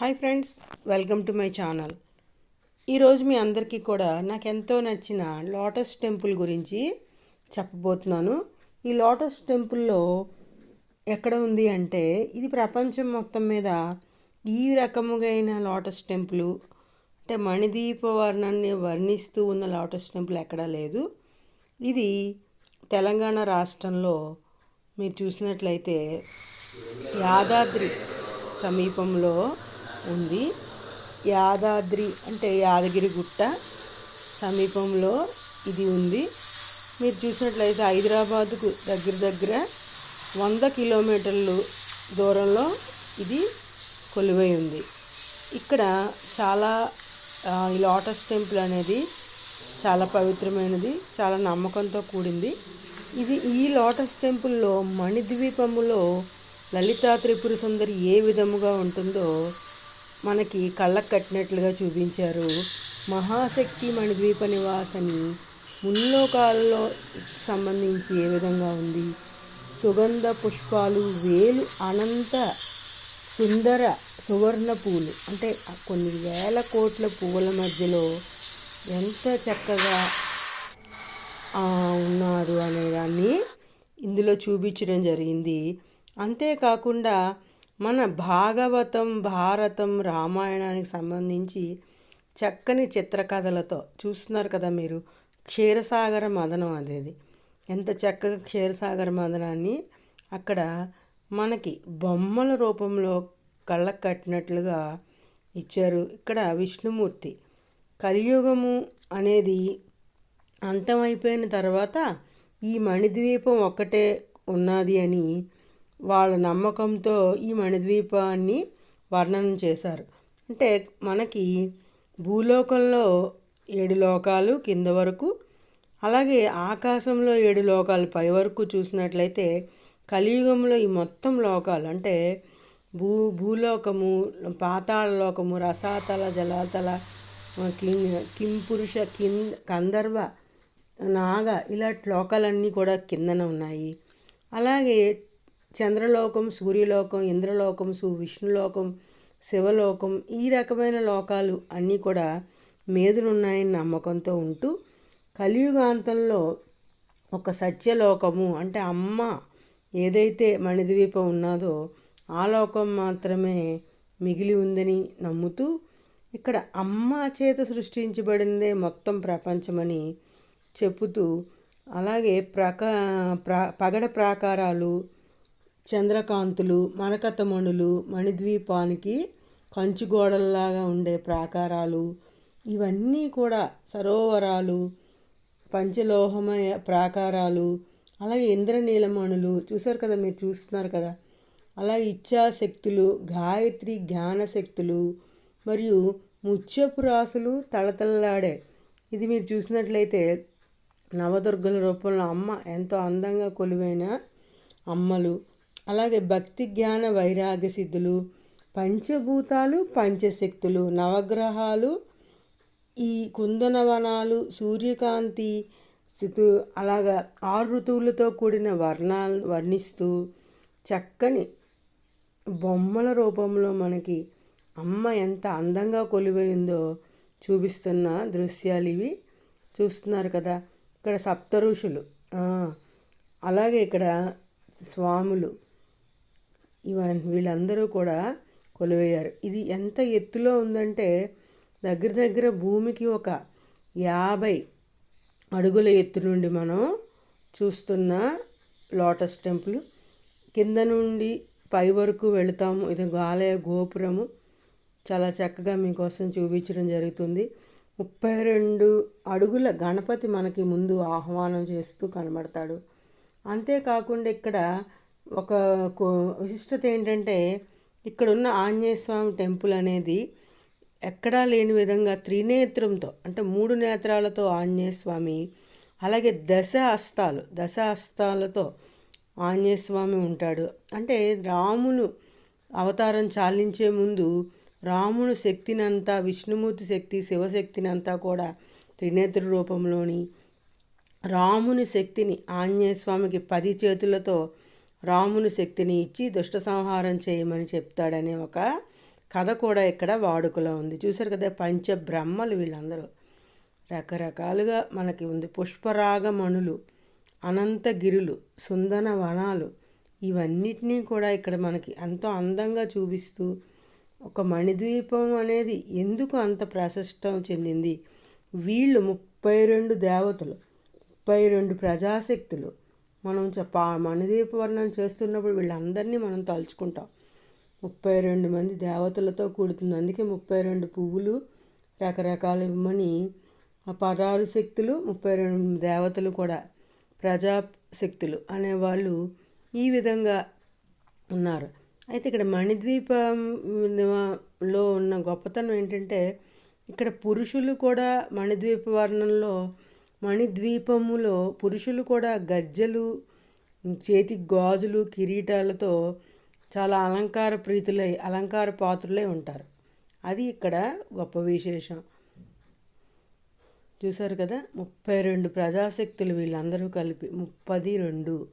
Hi friends welcome to my channel. ఈరోజు మీ అందరికీ కూడా నాకు ఎంతో నచ్చిన లోటస్ టెంపుల్ గురించి చెప్పబోతున్నాను. ఈ లోటస్ టెంపుల్లో ఎక్కడ ఉంది అంటే ఇది ప్రపంచం మొత్తం మీద ఈ రకముగా అయిన లోటస్ టెంపుల్. అంటే మణిదీప వర్ణాన్ని వర్ణిస్తూ ఉన్న లోటస్ టెంపుల్ ఎక్కడా లేదు. ఇది తెలంగాణ రాష్ట్రంలో మీరు చూసినట్లయితే యాదాద్రి సమీపంలో ఉంది. యాదాద్రి అంటే యాదగిరి గుట్ట సమీపంలో ఇది ఉంది. మీరు చూసినట్లయితే హైదరాబాద్కు దగ్గర దగ్గర వంద కిలోమీటర్లు దూరంలో ఇది కొలువై ఉంది. ఇక్కడ చాలా ఈ లోటస్ టెంపుల్ అనేది చాలా పవిత్రమైనది చాలా నమ్మకంతో కూడింది. ఇది ఈ లోటస్ టెంపుల్లో మణిద్వీపములో లలితా త్రిపుర సుందరి ఏ విధముగా ఉంటుందో మనకి కళ్ళకు కట్టినట్లుగా చూపించారు. మహాశక్తి మణిద్వీప నివాసని ముల్లోకాల్లో సంబంధించి ఏ విధంగా ఉంది? సుగంధ పుష్పాలు వేలు అనంత సుందర సువర్ణ పూలు. అంటే కొన్ని వేల కోట్ల పువ్వుల మధ్యలో ఎంత చక్కగా ఉన్నారు అనేదాన్ని ఇందులో చూపించడం జరిగింది. అంతేకాకుండా మన భాగవతం భారతం రామాయణానికి సంబంధించి చక్కని చిత్రకథలతో చూస్తున్నారు కదా మీరు. క్షీరసాగర మదనం అనేది ఎంత చక్కగా క్షీరసాగర మదనాన్ని అక్కడ మనకి బొమ్మల రూపంలో కళ్ళకు కట్టినట్లుగా ఇచ్చారు. ఇక్కడ విష్ణుమూర్తి. కలియుగము అనేది అంతమైపోయిన తర్వాత ఈ మణిద్వీపం ఒక్కటే ఉన్నది అని వాళ్ళ నమ్మకంతో ఈ మణిద్వీపాన్ని వర్ణనం చేశారు. అంటే మనకి భూలోకంలో ఏడు లోకాలు కింద వరకు అలాగే ఆకాశంలో ఏడు లోకాలు పై వరకు చూసినట్లయితే కలియుగంలో ఈ మొత్తం లోకాలు అంటే భూ భూలోకము పాతాళ లోకము రసాతల జలాతల కిం కింపురుష కింద కందర్వ నాగ ఇలాంటి లోకాలన్నీ కూడా కిందన ఉన్నాయి. అలాగే చంద్రలోకం సూర్యలోకం ఇంద్రలోకం సు విష్ణులోకం శివలోకం ఈ రకమైన లోకాలు అన్నీ కూడా మీదనున్నాయని నమ్మకంతో ఉంటూ కలియుగాంతంలో ఒక సత్యలోకము అంటే అమ్మ ఏదైతే మణిద్వీపం ఉన్నదో ఆ లోకం మాత్రమే మిగిలి ఉందని నమ్ముతూ ఇక్కడ అమ్మ చేత సృష్టించబడిందే మొత్తం ప్రపంచమని చెబుతూ అలాగే ప్రక ప్ర పగడ ప్రాకారాలు చంద్రకాంతులు మణకతమణులు మణిద్వీపానికి కంచుగోడల్లాగా ఉండే ప్రాకారాలు ఇవన్నీ కూడా సరోవరాలు పంచలోహమయ ప్రాకారాలు అలాగే ఇంద్రనీలమణులు. చూసారు కదా మీరు చూస్తున్నారు కదా. అలా ఇచ్ఛాశక్తులు గాయత్రి జ్ఞానశక్తులు మరియు ముత్యపు రాసులు తళతళలాడే. ఇది మీరు చూసినట్లయితే నవదుర్గల రూపంలో అమ్మ ఎంతో అందంగా కొలువైన అమ్మలు అలాగే భక్తి జ్ఞాన వైరాగ్య సిద్ధులు పంచభూతాలు పంచశక్తులు నవగ్రహాలు ఈ కుందనవనాలు సూర్యకాంతి స్థితు అలాగా ఆరు ఋతువులతో కూడిన వర్ణాలు వర్ణిస్తూ చక్కని బొమ్మల రూపంలో మనకి అమ్మ ఎంత అందంగా కొలివైందో చూపిస్తున్న దృశ్యాలు ఇవి. చూస్తున్నారు కదా ఇక్కడ సప్త ఋషులు అలాగే ఇక్కడ స్వాములు. ఇవన్నీ వీళ్ళందరూ కూడా కొలువయ్యారు. ఇది ఎంత ఎత్తులో ఉందంటే దగ్గర దగ్గర భూమికి ఒక యాభై అడుగుల ఎత్తు నుండి మనం చూస్తున్న లోటస్ టెంపుల్. కింద నుండి పై వరకు వెళతాము. ఇది ఆలయ గోపురము. చాలా చక్కగా మీకోసం చూపించడం జరుగుతుంది. ముప్పై రెండు అడుగుల గణపతి మనకి ముందు ఆహ్వానం చేస్తూ కనబడతాడు. అంతేకాకుండా ఇక్కడ ఒక కో- విశిష్టత ఏంటంటే ఇక్కడున్న ఆంజనేయ స్వామి టెంపుల్ అనేది ఎక్కడా లేని విధంగా త్రినేత్రంతో అంటే మూడు నేత్రాలతో ఆంజనేయ స్వామి అలాగే దశ హస్తాలు దశ హస్తాలతో ఆంజనేయ స్వామి ఉంటాడు. అంటే రామును అవతారం చాలించే ముందు రాముని శక్తినంతా విష్ణుమూర్తి శక్తి శివశక్తిని అంతా కూడా త్రినేత్ర రూపంలోని రాముని శక్తిని ఆంజనేయ స్వామికి పది చేతులతో రాముని శక్తిని ఇచ్చి దుష్ట సంహారం చేయమని చెప్తాడనే ఒక కథ కూడా ఇక్కడ వాడుకలో ఉంది. చూసారు కదా పంచబ్రహ్మలు వీళ్ళందరూ. రకరకాలుగా మనకి ఉంది. పుష్పరాగమణులు అనంతగిరులు సుందన వనాలు ఇవన్నిటినీ కూడా ఇక్కడ మనకి ఎంతో అందంగా చూపిస్తూ ఒక మణిద్వీపం అనేది ఎందుకు అంత ప్రశస్తం చెందింది? వీళ్ళు ముప్పై రెండు దేవతలు ముప్పై రెండు ప్రజాశక్తులు మనం చెప్ప మణిద్వీప వర్ణం చేస్తున్నప్పుడు వీళ్ళందరినీ మనం తలుచుకుంటాం. ముప్పై రెండు మంది దేవతలతో కూడుతుంది. అందుకే ముప్పై రెండు పువ్వులు రకరకాల ఇవ్వమని పరారు శక్తులు ముప్పై రెండు దేవతలు కూడా ప్రజాశక్తులు అనేవాళ్ళు ఈ విధంగా ఉన్నారు. అయితే ఇక్కడ మణిద్వీపంలో ఉన్న గొప్పతనం ఏంటంటే ఇక్కడ పురుషులు కూడా మణిద్వీప వర్ణంలో మణిద్వీపములో పురుషులు కూడా గజ్జలు చేతి గాజులు కిరీటాలతో చాలా అలంకార ప్రీతులై అలంకార పాత్రులై ఉంటారు. అది ఇక్కడ గొప్ప విశేషం. చూశారు కదా? ముప్పై రెండు ప్రజాశక్తులు వీళ్ళందరూ కలిపి ముప్పది రెండు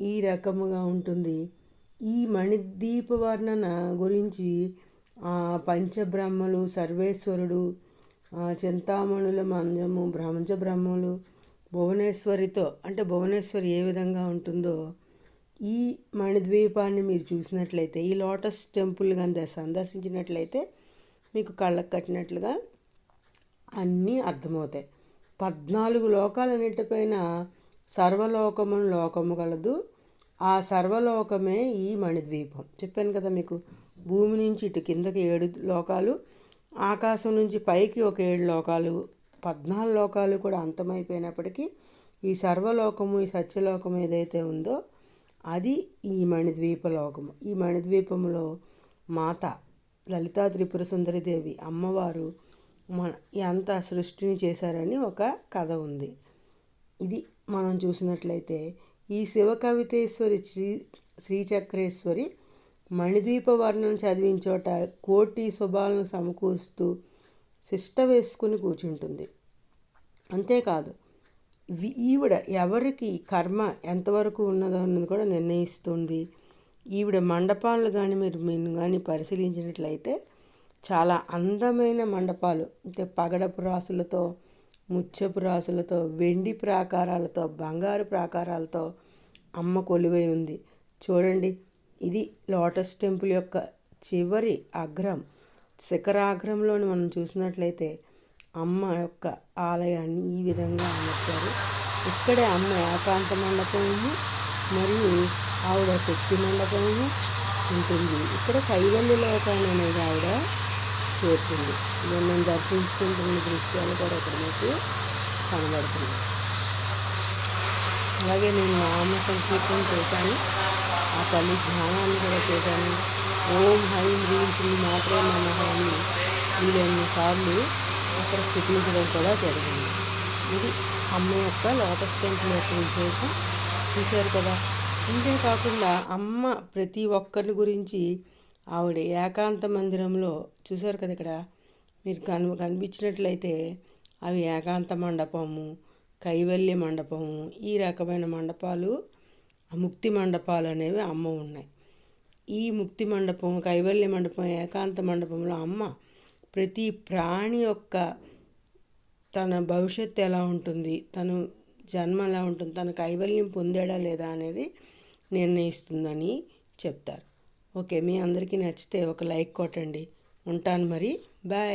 ఈ రకముగా ఉంటుంది. ఈ మణిద్వీప వర్ణన గురించి పంచబ్రహ్మలు సర్వేశ్వరుడు చింతామణుల మంజము బ్రహ్మలు భువనేశ్వరితో అంటే భువనేశ్వరి ఏ విధంగా ఉంటుందో ఈ మణిద్వీపాన్ని మీరు చూసినట్లయితే ఈ లోటస్ టెంపుల్ కానీ సందర్శించినట్లయితే మీకు కళ్ళకు కట్టినట్లుగా అన్నీ అర్థమవుతాయి. పద్నాలుగు లోకాలన్నిటిపైన సర్వలోకమును లోకము కలదు ఆ సర్వలోకమే ఈ మణిద్వీపం. చెప్పాను కదా మీకు భూమి నుంచి ఇటు కిందకి ఏడు లోకాలు ఆకాశం నుంచి పైకి ఒక ఏడు లోకాలు పద్నాలుగు లోకాలు కూడా అంతమైపోయినప్పటికీ ఈ సర్వలోకము ఈ సత్యలోకము ఏదైతే ఉందో అది ఈ మణిద్వీప లోకము. ఈ మణిద్వీపంలో మాత లలితా త్రిపుర సుందరిదేవి అమ్మవారు మన ఎంత సృష్టిని చేశారని ఒక కథ ఉంది. ఇది మనం చూసినట్లయితే ఈ శివకవితేశ్వరి శ్రీ శ్రీచక్రేశ్వరి మణిదీప వర్ణం చదివించోట కోటి శుభాలను సమకూరుస్తూ శిష్ట వేసుకుని కూర్చుంటుంది అంతేకాదు ఈవిడ ఎవరికి కర్మ ఎంతవరకు ఉన్నదో అన్నది కూడా నిర్ణయిస్తుంది. ఈవిడ మండపాలు కానీ మీరు మేము కానీ పరిశీలించినట్లయితే చాలా అందమైన మండపాలు అంటే పగడపు రాసులతో ముచ్చపు రాసులతో వెండి ప్రాకారాలతో బంగారు ప్రాకారాలతో అమ్మ కొలువై ఉంది. చూడండి ఇది లోటస్ టెంపుల్ యొక్క చివరి అగ్రం శిఖరాగ్రంలోని మనం చూసినట్లయితే అమ్మ యొక్క ఆలయాన్ని ఈ విధంగా అమర్చారు. ఇక్కడే అమ్మ ఏకాంత మండపము మరియు ఆవిడ శక్తి మండపము ఉంటుంది. ఇక్కడ కైవల్లి లోకాన్ని అనేది ఆవిడ చేరుతుంది. మనం దర్శించుకుంటున్న దృశ్యాలు కూడా ఇక్కడ మీకు కనబడుతున్నాయి. అలాగే నేను నామ సంస్కృతం చేశాను. ఆ తల్లి ధ్యానాన్ని కూడా చేశాను. ఓం హైం హ్రీం శ్రీ మాత్రే నమః అని వీలైన సార్లు అక్కడ స్థితించడం కూడా జరిగింది. ఇది అమ్మ యొక్క లోటస్ టెంపుల్ యొక్క విశేషం. చూశారు కదా? ఇంతే కాకుండా అమ్మ ప్రతి ఒక్కరి గురించి ఆవిడ ఏకాంత మందిరంలో చూశారు కదా ఇక్కడ? మీరు కను కనిపించినట్లయితే అవి ఏకాంత మండపము కైవల్య మండపము ఈ రకమైన మండపాలు ముక్తి మండపాలు అనేవి అమ్మ ఉన్నాయి. ఈ ముక్తి మండపం కైవల్య మండపం ఏకాంత మండపంలో అమ్మ ప్రతి ప్రాణి యొక్క తన భవిష్యత్తు ఎలా ఉంటుంది తను జన్మ ఎలా ఉంటుంది తన కైవల్యం పొందాడా లేదా అనేది నిర్ణయిస్తుందని చెప్తారు. ఓకే మీ అందరికీ నచ్చితే ఒక లైక్ కొట్టండి. ఉంటాను మరి. బాయ్.